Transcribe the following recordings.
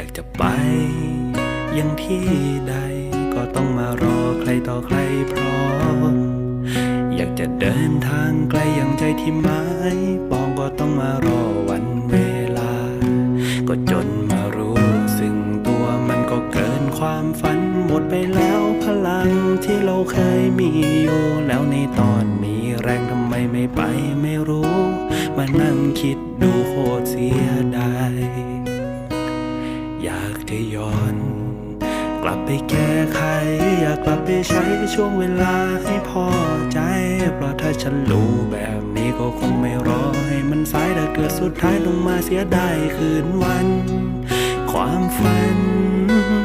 อยากจะไป ยังที่ใดก็ต้องมารอใครต่อใครพร้อม อยากจะเดินทางไกลอย่างใจที่หมายปองก็ต้องมารอวันเวลา ก็จนมารู้ซึ่งตัวมันก็เกินความฝันหมดไปแล้วพลังที่เราเคยมีอยู่แล้วในตอนมีแรงทำไมไม่ไปไม่รู้ มานั่งคิดดูโคตรเสียดาย อยากจะย้อน กลับไปแก้ไข อยากกลับไปใช้ช่วงเวลาให้พอใจ เพราะถ้าฉันรู้แบบนี้ก็คงไม่รอให้มันสายแต่เกิดสุดท้ายต้องมาเสียดายคืนวัน ความฝัน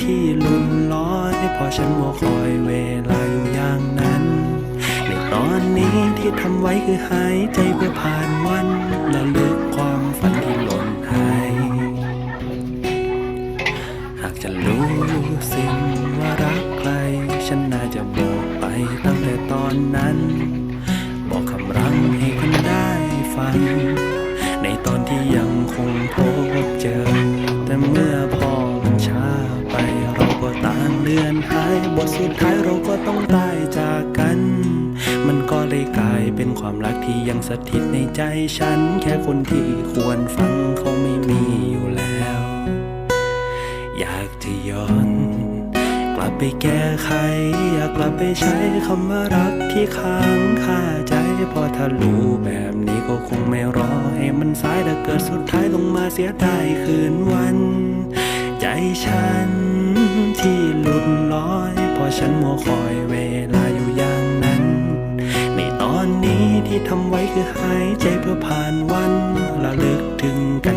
ที่ลุ่นลอยพอฉันมัวคอยเวลาอยู่อย่างนั้น ในตอนนี้ที่ทำไว้คือหายใจเพื่อผ่านวันและลึกความฝันที่หล่นหายากจะรู้สิ่งว่ารักใคร ฉันน่าจะบอกไปตั้งแต่ตอนนั้น บอกคำรังให้คุณได้ฟัง ในตอนที่ยังคงพบเจอ แต่เมื่อพอมันช้าไปเราก็ต่างเลือนหายบทสุดท้ายเราก็ต้องตายจากกัน มันก็เลยกลายเป็นความรักที่ยังสถิตในใจฉัน แค่คนที่ควรฟังเขาไม่ ไปแก้ไข อยากกลับไปใช้คำว่ารักที่ค้างคาใจพอถ้ารู้แบบนี้ก็คงไม่รอให้มันสายแต่เกิดสุดท้ายต้องมาเสียดายคืนวัน ใจฉันที่หลุดลอย พอฉันมัวคอยเวลาอยู่อย่างนั้น ในตอนนี้ที่ทำไว้คือหายใจเพื่อผ่านวันและลึกถึงกัน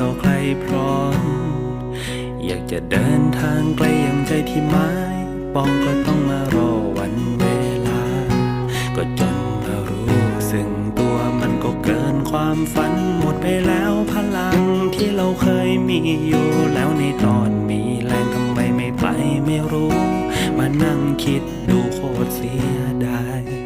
ต่อใครพร้อม อยากจะเดินทางไกลอย่างใจที่หมายปองก็ต้องมารอวันเวลา ก็จนมารู้ซึ่งตัวมันก็เกินความฝันหมดไปแล้วพลังที่เราเคยมีอยู่แล้วในตอนมีแรงทำไมไม่ไปไม่รู้ มานั่งคิดดูโคตรเสียดาย